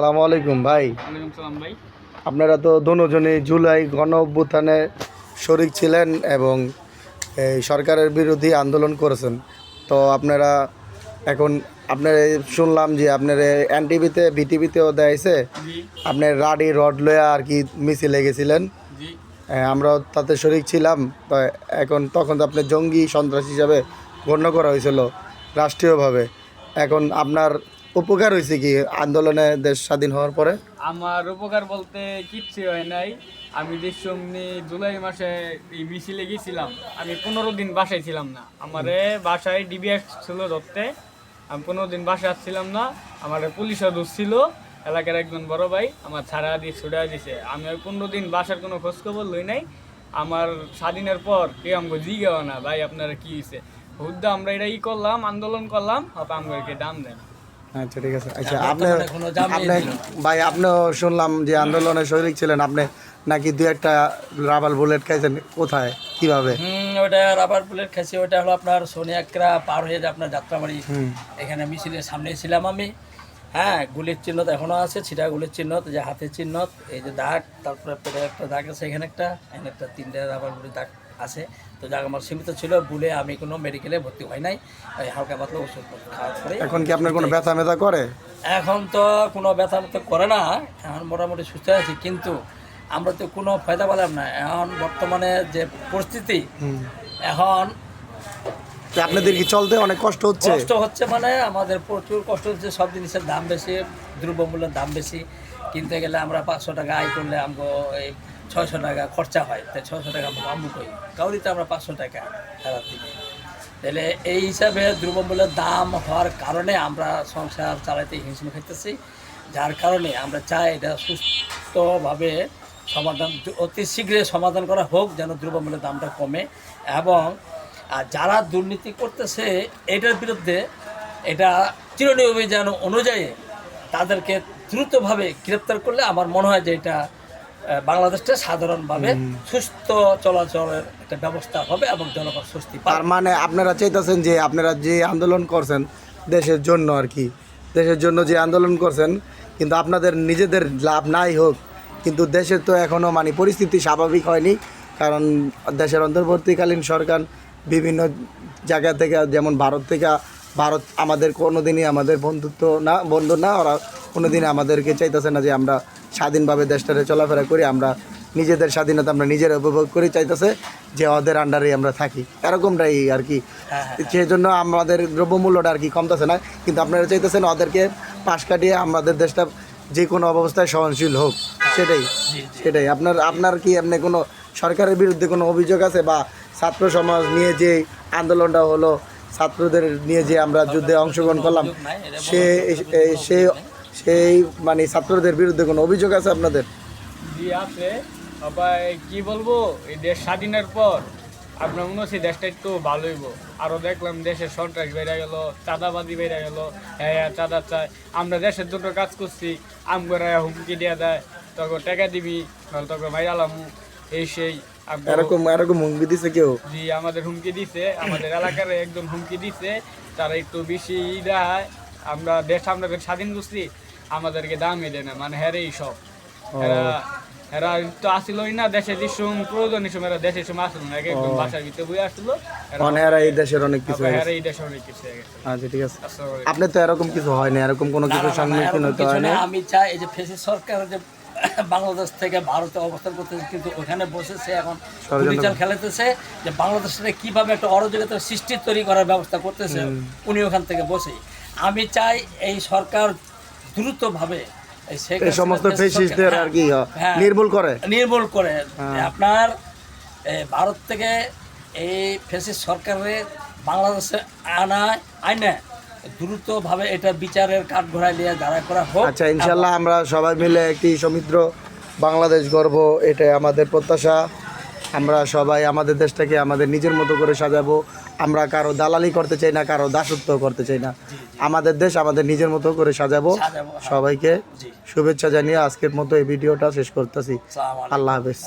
সালাম আলাইকুম ভাই। ভাই। আপনারা তো দুজনই জুলাই গণ অভ্যুত্থানে শরিক ছিলেন এবং এই সরকারের বিরোধী আন্দোলন করেছেন। তো আপনারা এখন আপনার শুনলাম যে আপনার এনটিভিতে বিটিভিতেও দেয়াইছে জি। আপনার রাডি রড লয়া আর কি মিছিলে গেছিলেন। আমরাও তাতে শরিক ছিলাম। তো এখন তখন তো আপনি জঙ্গি সন্ত্রাস হিসাবে গণ্য করা হয়েছিল রাষ্ট্রীয়ভাবে। এখন আপনার উপকার হয়েছে কি আন্দোলনে দেশ স্বাধীন হওয়ার পরে? আমার উপকার বলতে কিচ্ছু হয় নাই। আমি সঙ্গে জুলাই মাসে এই মিছিলে গেছিলাম। আমি পনেরো দিন বাসায় ছিলাম না। আমারে বাসায় ডিবিএস ছিল ধরতে। আমি পনেরো দিন বাসায় আসছিলাম না। আমার পুলিশও ছিল এলাকার একজন বড় ভাই আমার ছাড়া দিয়ে ছুড়া দিছে আমি ওই পনেরো দিন বাসার কোনো খোঁজখবর লই নাই। আমার স্বাধীনের পর কেউ আমাকে জিগাও না, ভাই, আপনারা কি হয়েছে হুদ্দা আমরা এটা ই করলাম, আন্দোলন করলাম। হয়তো আমাকে দাম দেন। আচ্ছা ঠিক আছে। আচ্ছা আপনি আপনি ভাই আপনিও শুনলাম যে আন্দোলনে শরিক ছিলেন। আপনি নাকি দু একটা রাবার বুলেট খাইছেন। কোথায়? কীভাবে? ওটা রাবার বুলেট খাইছি। ওটা হলো আপনার সোনিয়াকরা পার হয়ে যায় আপনার যাত্রাবাড়ি। এখানে মিছিলের সামনে ছিলাম আমি। হ্যাঁ গুলির চিহ্ন তো এখনও আছে ছিটা গুলির চিহ্ন যে হাতের চিহ্ন এই যে দাগ তারপরে পেটে একটা দাগ আছে এখানে একটা এখানে একটা তিনটে রাবার বুলের দাগ আছে। তো যাক আমার সীমিত ছিল বুলে আমি কোনো মেডিকেলে ভর্তি হয় নাই। ওই হালকা পাতলা ওষুধ খাওয়ার পরে এখন কি আপনার কোনো ব্যথা মেথা করে? এখন তো কোনো ব্যথা মতো করে না। এখন মোটামুটি সুস্থ আছি কিন্তু আমরা তো কোনো ফায়দা পেলাম না। এখন বর্তমানে যে পরিস্থিতি এখন আপনাদের কি চলতে অনেক কষ্ট হচ্ছে? কষ্ট হচ্ছে মানে আমাদের প্রচুর কষ্ট হচ্ছে সব জিনিসের দাম বেশি দ্রব্যমূল্যের দাম বেশি। কিনতে গেলে আমরা পাঁচশো টাকা আয় করলে আমগো এই ছয়শো টাকা খরচা হয়, তাই ছয়শো টাকা আমরা আমু করি। কাউরিতে আমরা পাঁচশো টাকা সারা দিনে তাহলে এই হিসাবে দ্রব্যমূল্যের দাম হওয়ার কারণে আমরা সংসার চালাতে হিমশিম খেতেছি যার কারণে আমরা চাই এটা সুস্থভাবে সমাধান, অতি শীঘ্রই সমাধান করা হোক, যেন দ্রব্যমূল্যের দামটা কমে। এবং, আর যারা দুর্নীতি করতেছে, এটার বিরুদ্ধে এটা চিরনীয় অভিযান অনুযায়ী তাদেরকে দ্রুতভাবে গ্রেপ্তার করলে আমার মনে হয় যে এটা বাংলাদেশটা সাধারণভাবে সুস্থ চলাচলের একটা ব্যবস্থা হবে এবং জনগণ স্বস্তি তার মানে আপনারা চাইতেছেন যে আপনারা যে আন্দোলন করছেন দেশের জন্য আর কি দেশের জন্য যে আন্দোলন করছেন কিন্তু আপনাদের নিজেদের লাভ নাই হোক কিন্তু দেশের তো এখনও মানে পরিস্থিতি স্বাভাবিক হয়নি কারণ দেশের অন্তর্বর্তীকালীন সরকার বিভিন্ন জায়গা থেকে যেমন ভারত থেকে ভারত আমাদের কোনো দিনই আমাদের বন্ধুত্ব না বন্ধু না ওরা কোনো দিনই আমাদেরকে চাইতেছে না যে আমরা স্বাধীনভাবে দেশটারে চলাফেরা করি আমরা নিজেদের স্বাধীনতা আমরা নিজেরা উপভোগ করি চাইতেছে যে ওদের আন্ডারে আমরা থাকি। এরকমটাই আর কি। হ্যাঁ, হ্যাঁ, সেই জন্য আমাদের দ্রব্যমূল্যটা আর কি কমতেছে না কিন্তু আপনারা চাইতেছেন ওদেরকে পাশ কাটিয়ে আমাদের দেশটা যে কোনো অবস্থায় সহনশীল হোক সেটাই। সেটাই। আপনার আপনার কি এমনি কোনো সরকারের বিরুদ্ধে কোনো অভিযোগ আছে বা ছাত্র সমাজ নিয়ে যে আন্দোলনটা হলো ছাত্রদের নিয়ে যে আমরা যুদ্ধে অংশগ্রহণ করলাম সে সে সেই মানে ছাত্রদের বিরুদ্ধে কোনো অভিযোগ আছে আপনাদের? জি আছে। আবার কি বলব এই দেশ স্বাধীনের পর আপনার মনে হচ্ছে দেশটা একটু ভালো হইব। আরও দেখলাম দেশের সন্ত্রাস বেড়ে গেল চাঁদাবাদি বেড়ে গেল। হ্যাঁ হ্যাঁ চাঁদা চায় আমরা দেশের দুটো কাজ করছি আমগরা হুমকি দিয়ে দেয়। তখন টাকা দিবি নাহলে তখন ভাইরালাম এই সেই এরকম এরকম হুমকি দিছে কেউ? জি আমাদের হুমকি দিছে। আমাদের এলাকার একজন হুমকি দিছে। তারা একটু বেশি ই দেয় আমরা দেশ আমরা স্বাধীন করছি আমাদেরকে দামই দেয় না মানে হেরেই সব। এরা এরা তো আসিলই না দেশে যে সময় প্রয়োজন সময় এরা দেশের সময় আসলো না এক একদম বাসার ভিতরে বই আসলো মানে এরা এই দেশের অনেক কিছু হয়ে। হেরে এই দেশে অনেক কিছু হয়ে আচ্ছা ঠিক আছে। আপনি তো এরকম কিছু হয় না এরকম কোনো কিছু সম্মুখীন হতে হয় না। আমি চাই এই যে ফেসি সরকার যে বাংলাদেশ থেকে ভারতে অবস্থান করতেছে কিন্তু ওখানে বসেছে এখন পুলিচাল খেলাতেছে যে বাংলাদেশের কীভাবে একটা অরাজকতার সৃষ্টি তৈরি করার ব্যবস্থা করতেছে উনি ওখান থেকে বসে আমি চাই এই সরকার দ্রুতভাবে এই সমস্ত ফেসিস্টদের আর কি হ্যাঁ, হ্যাঁ। নির্মূল করে। নির্মূল করে। হ্যাঁ। আপনার ভারত থেকে এই ফেসিস সরকারের বাংলাদেশে আনা আইনে দ্রুতভাবে এটা বিচারের কাঠ ঘোড়ায় নিয়ে দাঁড়া করা হোক। আচ্ছা ইনশাল্লাহ আমরা সবাই মিলে একটি সমিত্র বাংলাদেশ গর্ব এটাই আমাদের প্রত্যাশা। আমরা সবাই আমাদের দেশটাকে আমাদের নিজের মতো করে সাজাবো। আমরা কারও দালালি করতে চাই না কারও দাসত্ব করতে চাই না। আমাদের দেশ আমাদের নিজের মতো করে সাজাবো। হ্যাঁ। সবাইকে শুভেচ্ছা জানিয়ে আজকের মতো এই ভিডিওটা শেষ করতেছি। আল্লাহ হাফেজ।